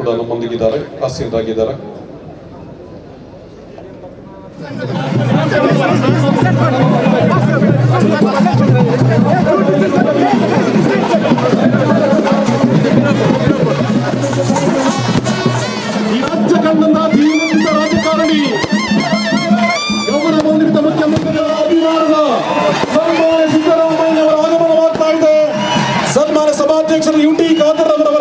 ಕೂಡ ನಮ್ಮೊಂದಿಗಿದ್ದಾರೆ ಆಸೀನರಾಗಿದ್ದಾರೆ. ರಾಜ್ಯ ಅವರ ಸಭಾಧ್ಯಕ್ಷರು ಯುಟಿ ಖಾದರ್ ಅವರವರನ್ನ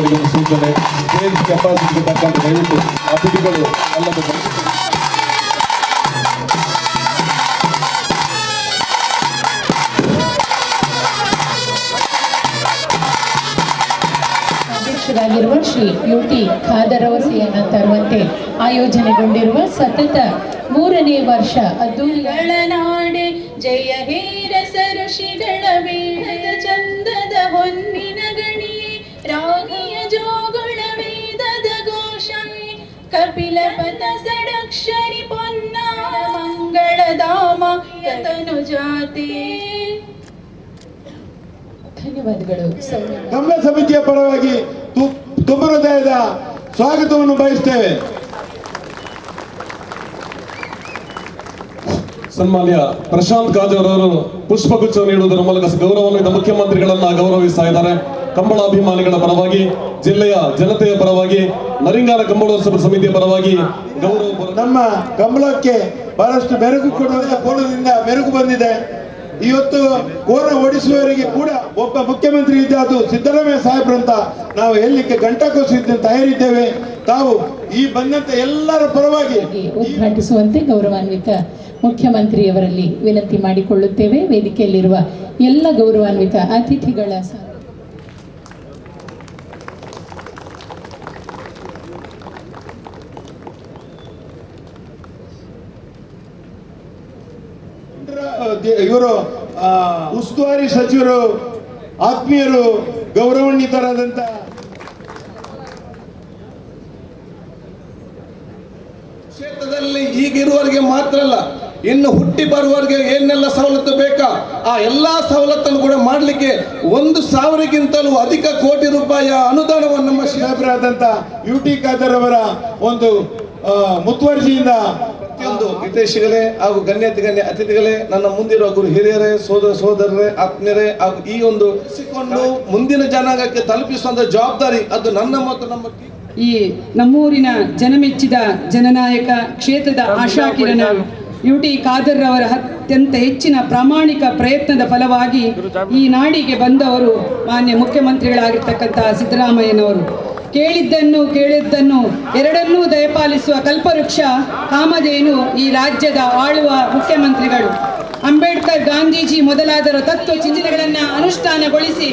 ಒಂದು ಸೂಚನೆ. ಸೇಲ್ಸ್ ಕೆಪಾಸಿಟಿಗೆ ತಕ್ಕಂತೆ ದಯವಿಟ್ಟು ಅತಿಥಿಗಳು ಅಲ್ಲದ ಅಧ್ಯಕ್ಷರಾಗಿರುವ ಶ್ರೀ ಯು ಟಿ ಖಾದರವಸೆಯನ್ನು ತರುವಂತೆ ಆಯೋಜನೆಗೊಂಡಿರುವ ಸತತ ಮೂರನೇ ವರ್ಷ ಅದು ನಾಡೆ. ಜಯ ಹೇರ ಬೇಡದ ಚಂದದ ಹೊನ್ನಿನ ಗಣಿಯೇ. ರಾಗಿಯ ಸಡಕ್ಷರಿ ಪೊನ್ನ ಮಂಗಳ ದಾಮ ಯತನು ಜಾತಿ ಧನ್ಯವಾದಗಳು ಸಮಿತಿಯ ಪರವಾಗಿ ತು- ತುಂಬ ಹೃದಯದ ಸ್ವಾಗತವನ್ನು ಬಯಸ್ತೇವೆ. ಸನ್ಮಾನ್ಯ ಪ್ರಶಾಂತ್ ಕಾಜವರವರು ಅವರು ಪುಷ್ಪಗುಚ್ಛ ನೀಡುವುದರ ಮೂಲಕ ಗೌರವಾನ್ವಿತ ಮುಖ್ಯಮಂತ್ರಿಗಳನ್ನ ಗೌರವಿಸ್ತಾ ಇದ್ದಾರೆ. ಕಂಬಳಾಭಿಮಾನಿಗಳ ಪರವಾಗಿ ಜಿಲ್ಲೆಯ ಜನತೆಯ ಪರವಾಗಿ ನರಿಂಗಾಲ ಕಂಬಳೋತ್ಸವ ಸಮಿತಿಯ ಪರವಾಗಿ ಗೌರವ ನಮ್ಮ ಕಂಬಳಕ್ಕೆ ಬಹಳಷ್ಟು ಬೆರಗು ಕೊಡುವ ಕೋಲದಿಂದ ಬೆರಗು ಬಂದಿದೆ. ಇವತ್ತು ಕೋರ ಓಡಿಸುವವರಿಗೆ ಕೂಡ ಒಬ್ಬ ಮುಖ್ಯಮಂತ್ರಿ ಇದ್ದ ಅದು ಸಿದ್ದರಾಮಯ್ಯ ಸಾಹೇಬ್ರಂತ ಅಂತ ನಾವು ಹೇಳಲಿಕ್ಕೆ ಗಂಟಕೋಸಿದ್ದ ತಯಾರಿದ್ದೇವೆ. ತಾವು ಈ ಬಂದಂತ ಎಲ್ಲರ ಪರವಾಗಿ ಉದ್ಘಾಟಿಸುವಂತೆ ಗೌರವಾನ್ವಿತ ಮುಖ್ಯಮಂತ್ರಿಯವರಲ್ಲಿ ವಿನಂತಿ ಮಾಡಿಕೊಳ್ಳುತ್ತೇವೆ. ವೇದಿಕೆಯಲ್ಲಿರುವ ಎಲ್ಲ ಗೌರವಾನ್ವಿತ ಅತಿಥಿಗಳ ಇವರು ಉಸ್ತುವಾರಿ ಸಚಿವರು ಆತ್ಮೀಯರು ಗೌರವಾನ್ವಿತರಾದಂತ ಕ್ಷೇತ್ರದಲ್ಲಿ ಈಗಿರುವವರಿಗೆ ಮಾತ್ರ ಅಲ್ಲ ಇನ್ನು ಹುಟ್ಟಿ ಬರುವವರಿಗೆ ಏನೆಲ್ಲ ಸವಲತ್ತು ಬೇಕಾ? ಆ ಎಲ್ಲಾ ಸವಲತ್ತನ್ನು ಕೂಡ ಮಾಡಲಿಕ್ಕೆ ಒಂದು ಸಾವಿರಕ್ಕಿಂತಲೂ ಅಧಿಕ ಕೋಟಿ ರೂಪಾಯಿಯ ಅನುದಾನವನ್ನು ನಮ್ಮ ಸಾಹೇಬರಾದಂತ ಯು ಟಿ ಖಾದರ್ ಅವರ ಒಂದು ಮುತುವರ್ಜಿಯಿಂದ ಪ್ರತಿಯೊಂದು ಹಿತೈಷಿಗಳೇ ಹಾಗೂ ಗಣ್ಯತೆ ಗಣ್ಯ ಅತಿಥಿಗಳೇ ನನ್ನ ಮುಂದಿರುವ ಗುರು ಹಿರಿಯರೇ ಸೋದರ ಸೋದರರೇ ಆತ್ಮೀಯರೇ ಹಾಗೂ ಈ ಒಂದು ಸಿಕ್ಕೊಂಡು ಮುಂದಿನ ಜನಾಂಗಕ್ಕೆ ತಲುಪಿಸುವಂತ ಜವಾಬ್ದಾರಿ ಅದು ನನ್ನ ಮತ್ತು ನಮ್ಮ ಈ ನಮ್ಮೂರಿನ ಜನಮೆಚ್ಚಿದ ಜನನಾಯಕ ಕ್ಷೇತ್ರದ ಆಶಾಕಿರಣ ಯು ಟಿ ಖಾದರ್ ಅವರ ಅತ್ಯಂತ ಹೆಚ್ಚಿನ ಪ್ರಾಮಾಣಿಕ ಪ್ರಯತ್ನದ ಫಲವಾಗಿ ಈ ನಾಡಿಗೆ ಬಂದವರು ಮಾನ್ಯ ಮುಖ್ಯಮಂತ್ರಿಗಳಾಗಿರ್ತಕ್ಕಂತಹ ಸಿದ್ದರಾಮಯ್ಯನವರು. ಕೇಳಿದ್ದನ್ನು ಕೇಳಿದ್ದನ್ನು ಎರಡನ್ನೂ ದಯಪಾಲಿಸುವ ಕಲ್ಪವೃಕ್ಷ ಕಾಮಧೇನು ಈ ರಾಜ್ಯದ ಆಳುವ ಮುಖ್ಯಮಂತ್ರಿಗಳು. ಅಂಬೇಡ್ಕರ್ ಗಾಂಧೀಜಿ ಮೊದಲಾದರ ತತ್ವ ಚಿಂತನೆಗಳನ್ನು ಅನುಷ್ಠಾನಗೊಳಿಸಿ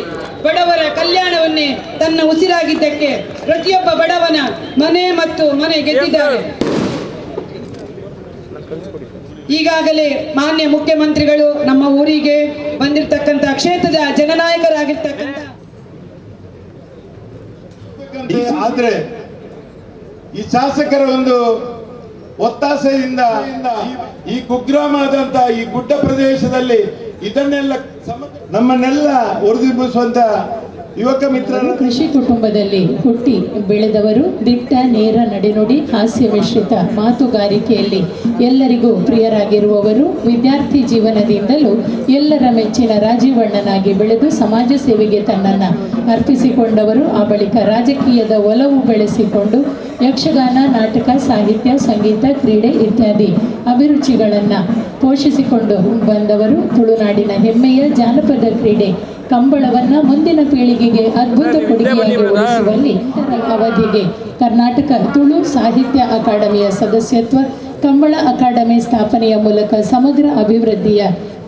ಬಡವರ ಕಲ್ಯಾಣವನ್ನೇ ತನ್ನ ಉಸಿರಾಗಿದ್ದಕ್ಕೆ ಪ್ರತಿಯೊಬ್ಬ ಬಡವನ ಮನೆ ಮತ್ತು ಮನೆ ಗೆದ್ದಿದ್ದಾರೆ. ಈಗಾಗಲೇ ಮಾನ್ಯ ಮುಖ್ಯಮಂತ್ರಿಗಳು ನಮ್ಮ ಊರಿಗೆ ಬಂದಿರತಕ್ಕಂಥ ಕ್ಷೇತ್ರದ ಜನನಾಯಕರಾಗಿರ್ತಕ್ಕಂಥ ಆದ್ರೆ ಈ ಶಾಸಕರ ಒಂದು ಒತ್ತಾಸೆಯಿಂದ ಈ ಕುಗ್ರಾಮದಂತ ಈ ಗುಡ್ಡ ಪ್ರದೇಶದಲ್ಲಿ ಇದನ್ನೆಲ್ಲ ನಮ್ಮನ್ನೆಲ್ಲ ಒರೆದಿಬ್ಬಿಸುವಂತ ಯುವಕ ಮಿತ್ರರು ಕೃಷಿ ಕುಟುಂಬದಲ್ಲಿ ಹುಟ್ಟಿ ಬೆಳೆದವರು ದಿಟ್ಟ ನೇರ ನಡೆನುಡಿ ಹಾಸ್ಯ ಮಿಶ್ರಿತ ಮಾತುಗಾರಿಕೆಯಲ್ಲಿ ಎಲ್ಲರಿಗೂ ಪ್ರಿಯರಾಗಿರುವವರು ವಿದ್ಯಾರ್ಥಿ ಜೀವನದಿಂದಲೂ ಎಲ್ಲರ ಮೆಚ್ಚಿನ ರಾಜೀವಣ್ಣನಾಗಿ ಬೆಳೆದು ಸಮಾಜ ಸೇವೆಗೆ ತನ್ನನ್ನು ಅರ್ಪಿಸಿಕೊಂಡವರು. ಆ ಬಳಿಕ ರಾಜಕೀಯದ ಒಲವು ಬೆಳೆಸಿಕೊಂಡು ಯಕ್ಷಗಾನ, ನಾಟಕ, ಸಾಹಿತ್ಯ, ಸಂಗೀತ, ಕ್ರೀಡೆ ಇತ್ಯಾದಿ ಅಭಿರುಚಿಗಳನ್ನು ಪೋಷಿಸಿಕೊಂಡು ಬಂದವರು ತುಳುನಾಡಿನ ಹೆಮ್ಮೆಯ ಜಾನಪದ ಕ್ರೀಡೆ ಕಂಬಳವನ್ನ ಮುಂದಿನ ಪೀಳಿಗೆಗೆ ಅದ್ಭುತ ಕೊಡುಗೆಯಾಗಿ ಉಳಿಸುವಲ್ಲಿ ಅವಧಿಗೆ ಕರ್ನಾಟಕ ತುಳು ಸಾಹಿತ್ಯ ಅಕಾಡೆಮಿಯ ಸದಸ್ಯತ್ವ ಕಂಬಳ ಅಕಾಡೆಮಿ ಸ್ಥಾಪನೆಯ ಮೂಲಕ ಸಮಗ್ರ ಅಭಿವೃದ್ಧಿಯ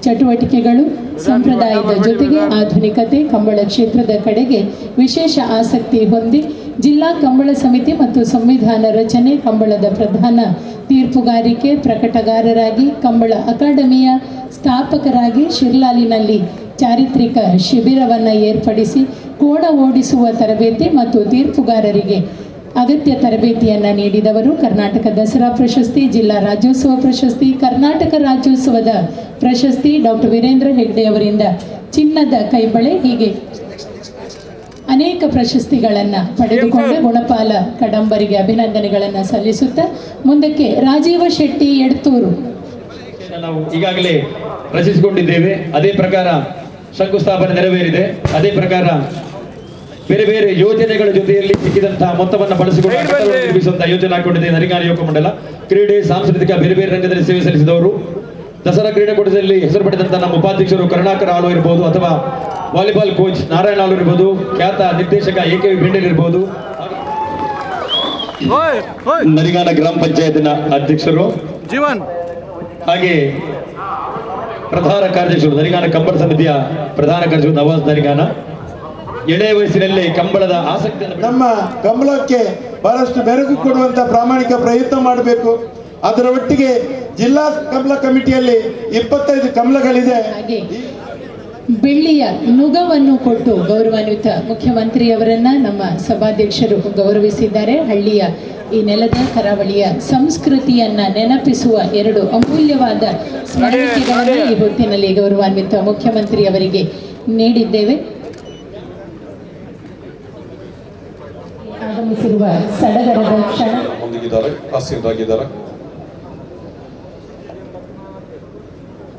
ಚಟುವಟಿಕೆಗಳು ಸಂಪ್ರದಾಯದ ಜೊತೆಗೆ ಆಧುನಿಕತೆ ಕಂಬಳ ಕ್ಷೇತ್ರದ ಕಡೆಗೆ ವಿಶೇಷ ಆಸಕ್ತಿ ಹೊಂದಿ ಜಿಲ್ಲಾ ಕಂಬಳ ಸಮಿತಿ ಮತ್ತು ಸಂವಿಧಾನ ರಚನೆ ಕಂಬಳದ ಪ್ರಧಾನ ತೀರ್ಪುಗಾರಿಕೆ ಪ್ರಕಟಗಾರರಾಗಿ ಕಂಬಳ ಅಕಾಡೆಮಿಯ ಸ್ಥಾಪಕರಾಗಿ ಶಿರ್ಲಾಲಿನಲ್ಲಿ ಚಾರಿತ್ರಿಕ ಶಿಬಿರವನ್ನು ಏರ್ಪಡಿಸಿ ಕೋಣ ಓಡಿಸುವ ತರಬೇತಿ ಮತ್ತು ತೀರ್ಪುಗಾರರಿಗೆ ಅಗತ್ಯ ತರಬೇತಿಯನ್ನು ನೀಡಿದವರು ಕರ್ನಾಟಕ ದಸರಾ ಪ್ರಶಸ್ತಿ ಜಿಲ್ಲಾ ರಾಜ್ಯೋತ್ಸವ ಪ್ರಶಸ್ತಿ ಕರ್ನಾಟಕ ರಾಜ್ಯೋತ್ಸವದ ಪ್ರಶಸ್ತಿ ಡಾಕ್ಟರ್ ವೀರೇಂದ್ರ ಹೆಗ್ಡೆ ಅವರಿಂದ. ಚಿನ್ನದ ಕೈಬಳೆ ಹೀಗೆ ಅನೇಕ ಪ್ರಶಸ್ತಿಗಳನ್ನು ಪಡೆದುಕೊಂಡ ಗುಣಪಾಲ ಕಡಂಬರಿಗೆ ಅಭಿನಂದನೆಗಳನ್ನು ಸಲ್ಲಿಸುತ್ತಾ ಮುಂದಕ್ಕೆ ರಾಜೀವ ಶೆಟ್ಟಿ ಎಡ್ತೂರು. ನಾವು ಈಗಾಗಲೇ ರಚಿಸಿಕೊಂಡಿದ್ದೇವೆ. ಅದೇ ಪ್ರಕಾರ ಶಂಕುಸ್ಥಾಪನೆ ನೆರವೇರಿದೆ. ಅದೇ ಪ್ರಕಾರ ಬೇರೆ ಬೇರೆ ಯೋಜನೆಗಳ ಜೊತೆಯಲ್ಲಿ ಸಿಕ್ಕಿದಂತಹ ಮೊತ್ತವನ್ನು ಬಳಸಿಕೊಂಡು ನಿರ್ಮಿಸುವಂತಹ ಯೋಜನೆ ಹಾಕೊಂಡಿದೆ. ನರಿಗಾನ ಯುವಕ ಮಂಡಲ ಕ್ರೀಡೆ ಸಾಂಸ್ಕೃತಿಕ ಬೇರೆ ಬೇರೆ ರಂಗದಲ್ಲಿ ಸೇವೆ ಸಲ್ಲಿಸಿದವರು. ದಸರಾ ಕ್ರೀಡಾಕೂಟದಲ್ಲಿ ಹೆಸರು ಪಡೆದಂತಹ ನಮ್ಮ ಉಪಾಧ್ಯಕ್ಷರು ಕರುಣಾಕರ ಆಳು ಇರಬಹುದು ಅಥವಾ ವಾಲಿಬಾಲ್ ಕೋಚ್ ನಾರಾಯಣ ಆಳು ಇರಬಹುದು ಖ್ಯಾತ ನಿರ್ದೇಶಕ ಎ ಕೆ ಬೆಂಡಲ್ ಇರಬಹುದು ನರಿಗಾನ ಗ್ರಾಮ ಪಂಚಾಯತಿನ ಅಧ್ಯಕ್ಷರು. ಜೀವನ್. ಹಾಗೆ ಪ್ರಧಾನ ಕಾರ್ಯದರ್ಶಿಗಳು ದರಿಗಾನ ಕಂಬಳ ಸಮಿತಿಯ ಪ್ರಧಾನ ಕಾರ್ಯದರ್ಶಿ ನವಾಜ್ ದರಿಗಾನ. ಎಳೆಯ ವಯಸ್ಸಿನಲ್ಲಿ ಕಂಬಳದ ಆಸಕ್ತಿ ನಮ್ಮ ಕಂಬಳಕ್ಕೆ ಬಹಳಷ್ಟು ಬೆರಗು ಕೊಡುವಂತ ಪ್ರಾಮಾಣಿಕ ಪ್ರಯತ್ನ ಮಾಡಬೇಕು. ಅದರ ಒಟ್ಟಿಗೆ ಜಿಲ್ಲಾ ಕಂಬಳ ಕಮಿಟಿಯಲ್ಲಿ ಇಪ್ಪತ್ತೈದು ಕಂಬಳಗಳಿದೆ. ಬೆಳ್ಳಿಯ ನುಗವನ್ನು ಕೊಟ್ಟು ಗೌರವಾನ್ವಿತ ಮುಖ್ಯಮಂತ್ರಿಯವರನ್ನ ನಮ್ಮ ಸಭಾಧ್ಯಕ್ಷರು ಗೌರವಿಸಿದ್ದಾರೆ. ಹಳ್ಳಿಯ ಈ ನೆಲದ ಕರಾವಳಿಯ ಸಂಸ್ಕೃತಿಯನ್ನ ನೆನಪಿಸುವ ಎರಡು ಅಮೂಲ್ಯವಾದ ಸ್ಮರಣಿಕೆಗಳನ್ನು ಈ ಹೊತ್ತಿನಲ್ಲಿ ಗೌರವಾನ್ವಿತ ಮುಖ್ಯಮಂತ್ರಿಯವರಿಗೆ ನೀಡಿದ್ದೇವೆ. ಆಗಮಿಸಿರುವ ಸಡಗರದ ಕ್ಷಣ.